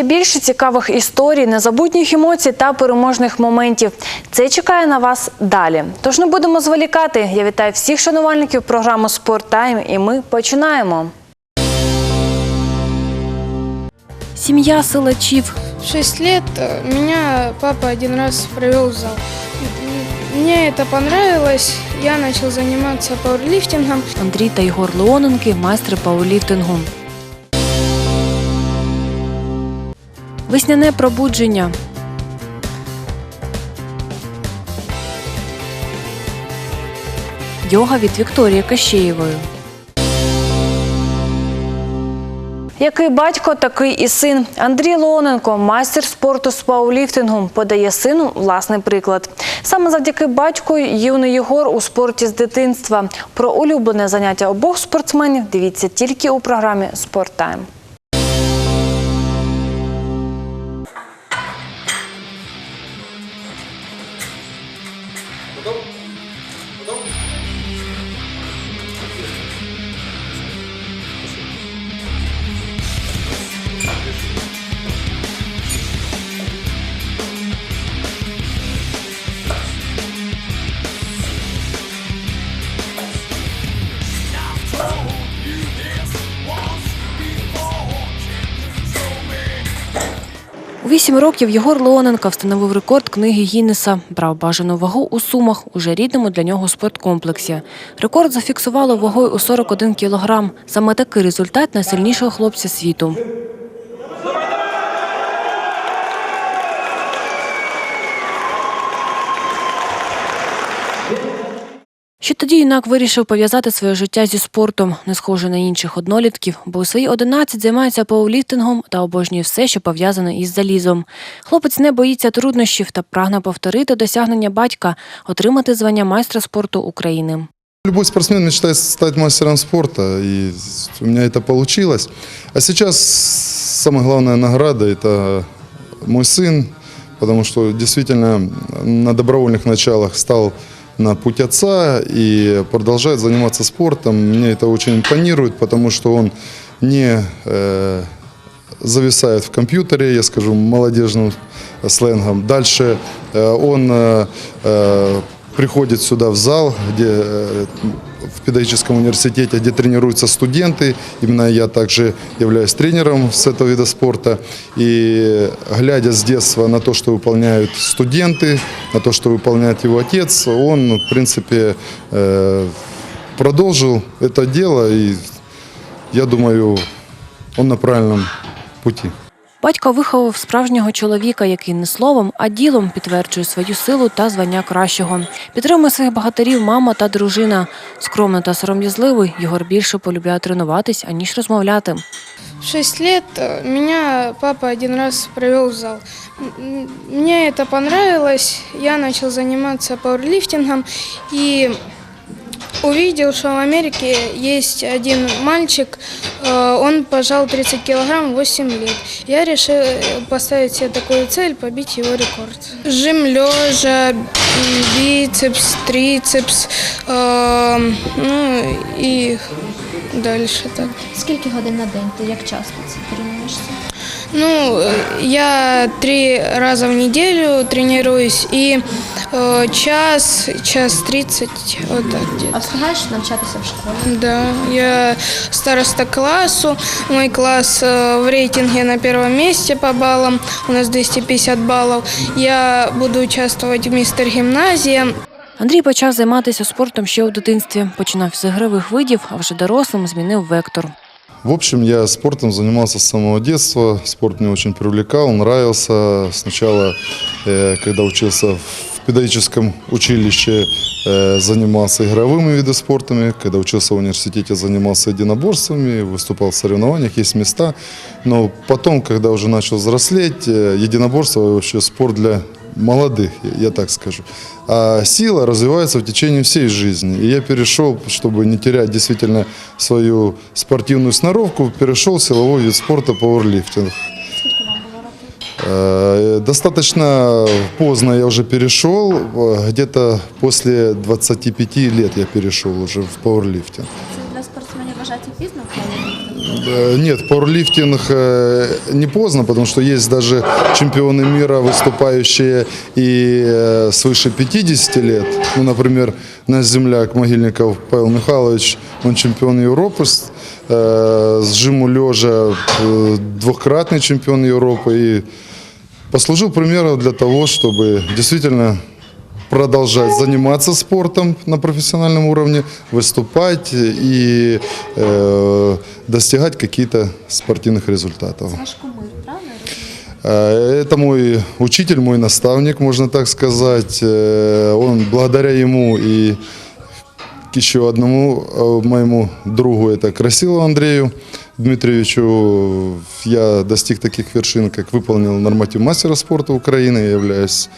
ще більше цікавих історій, незабутніх емоцій та переможних моментів. Це чекає на вас далі. Тож не будемо зволікати. Я вітаю всіх шанувальників програми Спорт Тайм, і ми починаємо. Сім'я силачів. В 6 лет э, меня папа один раз провел в зал. М, Мне это понравилось, я начал заниматься пауэрлифтингом. Андрій та Ігор Леоненки, майстри пауерліфтингу. Весняне пробудження. Йога від Вікторії Кащеєвої. Який батько, такий і син. Андрій Лоненко, майстер спорту з пауліфтингу, подає сину власний приклад. Саме завдяки батьку юний Єгор у спорті з дитинства. Про улюблене заняття обох спортсменів дивіться тільки у програмі Спорттайм. 8 років Єгор Леоненка встановив рекорд книги Гіннеса. Брав бажану вагу у сумах уже рідному для нього спорткомплексі. Рекорд зафіксувало вагою у 41 кілограм. Саме такий результат найсильнішого хлопця світу. Ще тоді юнак вирішив пов'язати своє життя зі спортом, не схоже на інших однолітків, бо у свої 11 займається пауерліфтингом та обожнює все, що пов'язане із залізом. Хлопець не боїться труднощів та прагне повторити досягнення батька, отримати звання майстра спорту України. Любой спортсмен мечтает стать мастером спорта, и у меня это получилось. А сейчас самая главная награда – это мой сын, потому что действительно на добровольных началах стал на путь отца и продолжает заниматься спортом. Мне это очень импонирует, потому что он не э, зависает в компьютере, я скажу молодежным сленгом. Дальше э, он э, э, приходит сюда в зал, где э, в педагогическом университете, где тренируются студенты. Именно я также являюсь тренером с этого вида спорта. И глядя с детства на то, что выполняют студенты, на то, что выполняет его отец, он, в принципе, э, продолжил это дело. И я думаю, он на правильном пути. Батько виховав справжнього чоловіка, який не словом, а ділом підтверджує свою силу та звання кращого. Підтримує своїх багатирів мама та дружина. Скромно та сором'язливий, Єгор більше полюбляє тренуватись, аніж розмовляти. В 6 лет э, меня папа один раз провел в зал. М, Мне это понравилось, я начал заниматься пауэрлифтингом и увидел, что в Америке есть один мальчик, э, он пожал 30 килограмм в 8 лет. Я решил э, поставить себе такую цель, побить его рекорд. Жим лежа, м, бицепс, трицепс, э, ну и дальше так. Скільки годин на день ти як часто це тренуєшся? Ну, э, я три раза в неделю тренируюсь и э, час, час тридцать, вот так А где-то. встигаєш навчатися в школі? Да, я староста классу, мой класс э, в рейтинге на первом месте по баллам, у нас 250 баллов. Я буду участвовать в мистер гимназия. Андрій почав займатися спортом ще у дитинстві. Починав з ігрових видів, а вже дорослим змінив вектор. В общем, я спортом занимался с самого детства. Спорт меня очень привлекал, нравился. Сначала, э, когда учился в педагогическом училище, э, занимался игровыми видами спортами. Когда учился в университете, занимался единоборствами, выступал в соревнованиях, есть места. Но потом, когда уже начал взрослеть, э, единоборство вообще спорт для молодых, я- я так скажу. А сила развивается в течение всей жизни. И я перешел, чтобы не терять действительно свою спортивную сноровку, перешел в силовой вид спорта пауэрлифтинг. Э, Достаточно поздно я уже перешел, э, где-то после 25 лет я перешел уже в пауэрлифтинг. Нет, пауэрлифтинг э, не поздно, потому что есть даже чемпионы мира, выступающие и э, свыше 50 лет. Ну, например, наш земляк Могильников Павел Михайлович, он чемпион Европы с, э, жиму лежа, э, двукратный чемпион Европы и послужил примером для того, чтобы действительно продолжать заниматься спортом на профессиональном уровне, выступать и э, достигать каких-то спортивных результатов. Ваш кумир, правда? Э, Это мой учитель, мой наставник, можно так сказать. Э, Он благодаря ему и к еще одному э, моему другу, это Красилову Андрею Дмитриевичу, я достиг таких вершин, как выполнил норматив мастера спорта Украины, я являюсь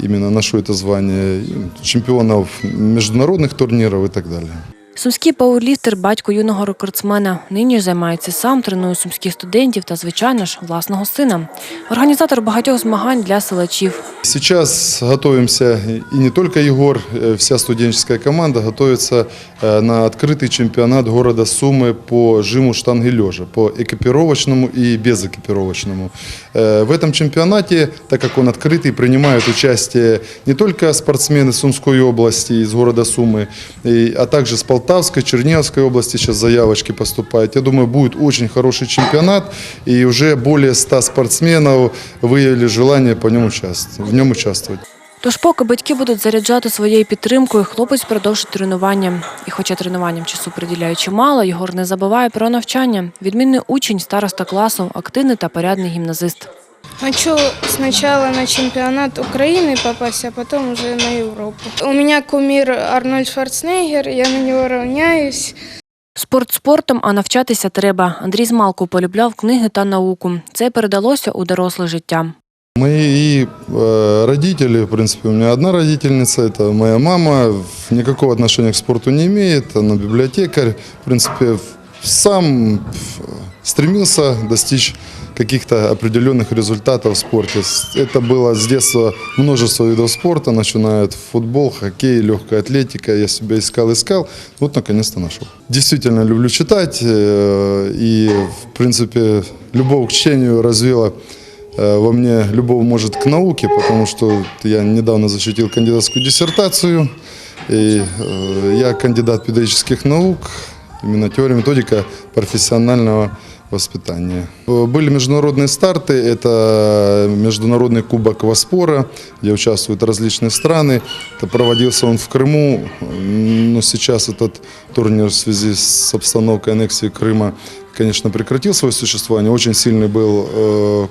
именно ношу это звание, чемпионов международных турниров и так далее. Сумський пауерліфтер, батько юного рекордсмена, нині ж займається сам, тренує сумських студентів та, звичайно ж, власного сина. Організатор багатьох змагань для селачів. Сейчас готовимся, и не только Егор, э, вся студенческая команда готовится э, на открытый чемпионат города Сумы по жиму штанги лежа, по экипировочному и безэкипировочному. Э, В этом чемпионате, так как он открытый, принимают участие не только спортсмены Сумской области, из города Сумы, и- а также с Полтавской, Черниговской области сейчас заявочки поступают. Я думаю, будет очень хороший чемпионат, и уже более 100 спортсменов выявили желание по нем участвовать, в нем участвовать. Тож, поки батьки будуть заряджати своєю підтримкою, хлопець продовжить тренування. І хоча тренуванням часу приділяє чимало, Єгор не забуває про навчання. Відмінний учень, староста класу, активний та порядний гімназист. Хочу сначала на чемпионат Украины попасть, а потом уже на Европу. У меня кумир Арнольд Шварценеггер, я на него равняюсь. Спорт спортом, а навчатися треба. Андрій змалку полюбляв книги та науку. Це передалося у доросле життя. Мои э, родители, в принципе, у меня одна родительница, это моя мама, никакого отношения к спорту не имеет, она библиотекарь, в принципе, в- сам в- стремился достичь каких-то определенных результатов в спорте. Это было с детства множество видов спорта, начиная от футбол, хоккей, легкая атлетика. Я себя искал, искал, вот наконец-то нашел. Действительно люблю читать э, и, в принципе, любовь к чтению развила Э, Во мне любовь может к науке, потому что я недавно защитил кандидатскую диссертацию. И э, я кандидат педагогических наук, именно теория, методика профессионального воспитания. Были международные старты, это международный кубок Воспора, где участвуют различные страны. Это проводился он в Крыму, но сейчас этот турнир в связи с обстановкой аннексии Крыма, конечно, прекратил свое существование. Очень сильный был э,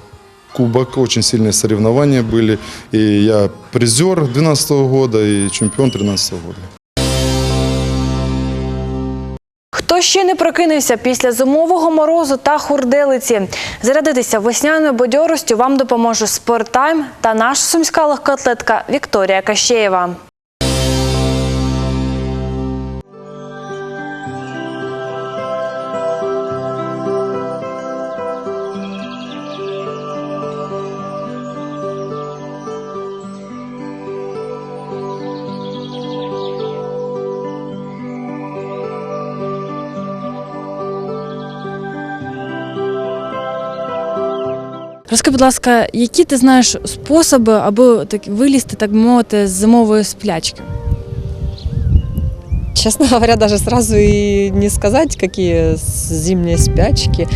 кубок, очень сильные соревнования были. И я призер 2012 года и чемпион 2013 года. Ще не прокинувся після зимового морозу та хурделиці? Зарядитися весняною бадьоростю вам допоможе спорттайм та наша сумська легкоатлетка Вікторія Кащеєва. Розкажи, будь ласка, які ти знаєш способи, аби так вилізти, так би мовити, з зимової сплячки? Честно говоря, даже сразу и не сказать, какие с- зимние спячки.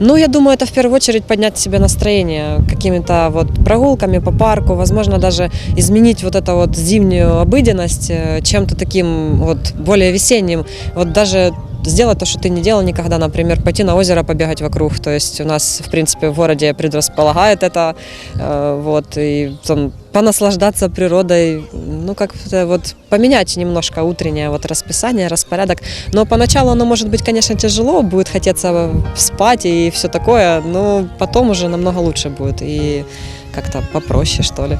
Ну, я думаю, это в первую очередь поднять себе настроение какими-то вот прогулками по парку, возможно, даже изменить вот эту вот зимнюю обыденность э, чем-то таким вот более весенним. Вот даже сделать то, что ты не делал никогда, например, пойти на озеро побегать вокруг. То есть у нас, в принципе, в городе предрасполагает это, э, вот, и там понаслаждаться природой, ну, как-то вот поменять немножко утреннее вот расписание, распорядок. Но поначалу оно может быть, конечно, тяжело, будет хотеться спать и все такое, но потом уже намного лучше будет и как-то попроще, что ли.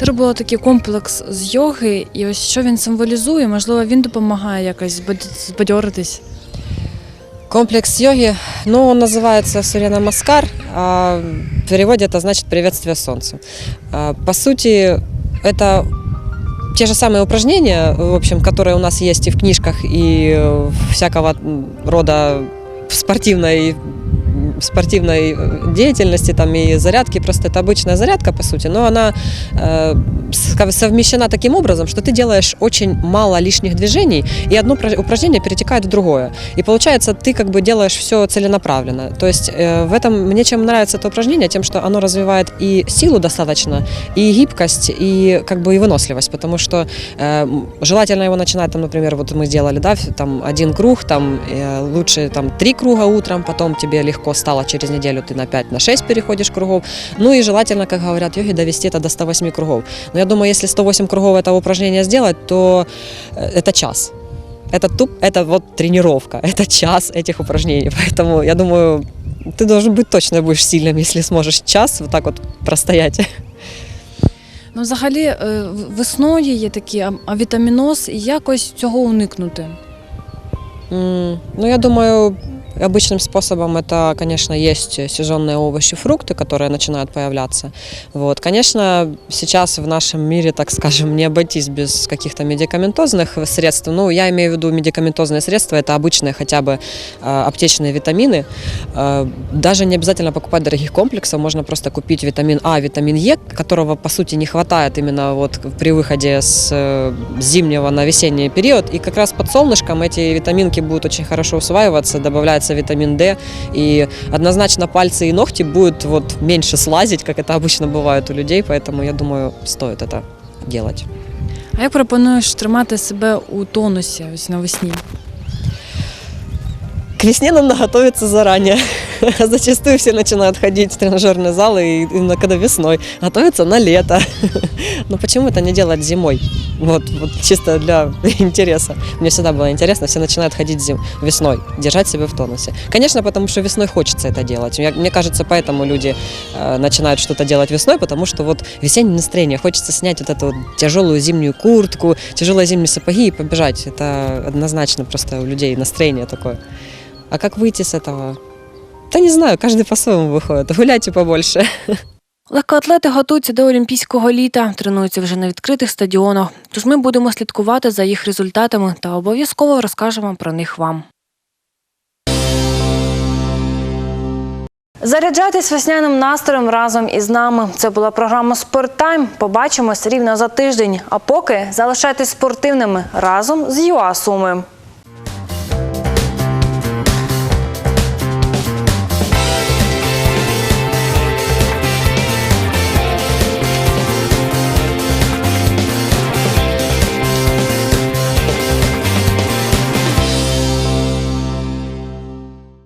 Ти робила такий комплекс з йоги, і ось що він символізує, можливо, він допомагає якось збадь- збадьоритись. Комплекс йоги, ну, он называется Сурья Маскар, а в переводе это значит «приветствие солнцу». А, По сути, это те же самые упражнения, в общем, которые у нас есть и в книжках, и э, всякого м, рода в спортивной спортивной деятельности там и зарядки просто это обычная зарядка по сути но она э, совмещена таким образом что ты делаешь очень мало лишних движений и одно пра- упражнение перетекает в другое. И получается ты как бы делаешь все целенаправленно. То есть э, в этом мне чем нравится это упражнение тем что оно развивает и силу достаточно и гибкость и как бы и выносливость потому что э, желательно его начинать там например вот мы сделали да там один круг там э, лучше там три круга утром потом тебе легко стало через неделю ты на 5 на 6 переходишь кругов ну и желательно как говорят йоги довести это до 108 кругов но я думаю если 108 кругов этого упражнения сделать то э, это час это туп, это вот тренировка, это час этих упражнений. Поэтому я думаю, ты должен быть точно будешь сильным, если сможешь час вот так вот простоять. Ну, взагалі, е, в- весною є такі а- авітаміноз, і якось цього уникнути. М, Ну, я думаю, Обычным способом это, конечно, есть сезонные овощи, фрукты, которые начинают появляться. Вот. Конечно, сейчас в нашем мире, так скажем, не обойтись без каких-то медикаментозных средств. Ну, я имею в виду медикаментозные средства, это обычные хотя бы э, аптечные витамины. Э, даже не обязательно покупать дорогих комплексов, можно просто купить витамин А, витамин Е, которого, по сути, не хватает именно вот при выходе с э, зимнего на весенний период. И как раз под солнышком эти витаминки будут очень хорошо усваиваться, добавляется витамин D, и однозначно пальцы и ногти будут вот меньше слазить, как это обычно бывает у людей, поэтому я думаю, стоит это делать. А як пропонуєш тримати себе у тонусі ось навесні? К весне надо готовиться заранее. Зачастую все начинают ходить в тренажерные залы и именно когда весной. Готовиться на лето. Но почему это не делать зимой? Вот, вот чисто для интереса. Мне всегда было интересно, все начинают ходить зим, весной, держать себя в тонусе. Конечно, потому что весной хочется это делать. Я- мне кажется, поэтому люди э, начинают что-то делать весной, потому что вот весеннее настроение, хочется снять вот эту вот тяжелую зимнюю куртку, тяжелые зимние сапоги и побежать. Это однозначно просто у людей настроение такое. А как выйти с этого? Да не знаю, каждый по-своему выходит. Гуляйте побольше. Легкоатлети готуються до олімпійського літа, тренуються вже на відкритих стадіонах. Тож ми будемо слідкувати за їх результатами та обов'язково розкажемо про них вам. Заряджайтесь весняним настроєм разом із нами. Це була програма «Спорттайм». Побачимось рівно за тиждень. А поки залишайтесь спортивними разом з ЮА Суми.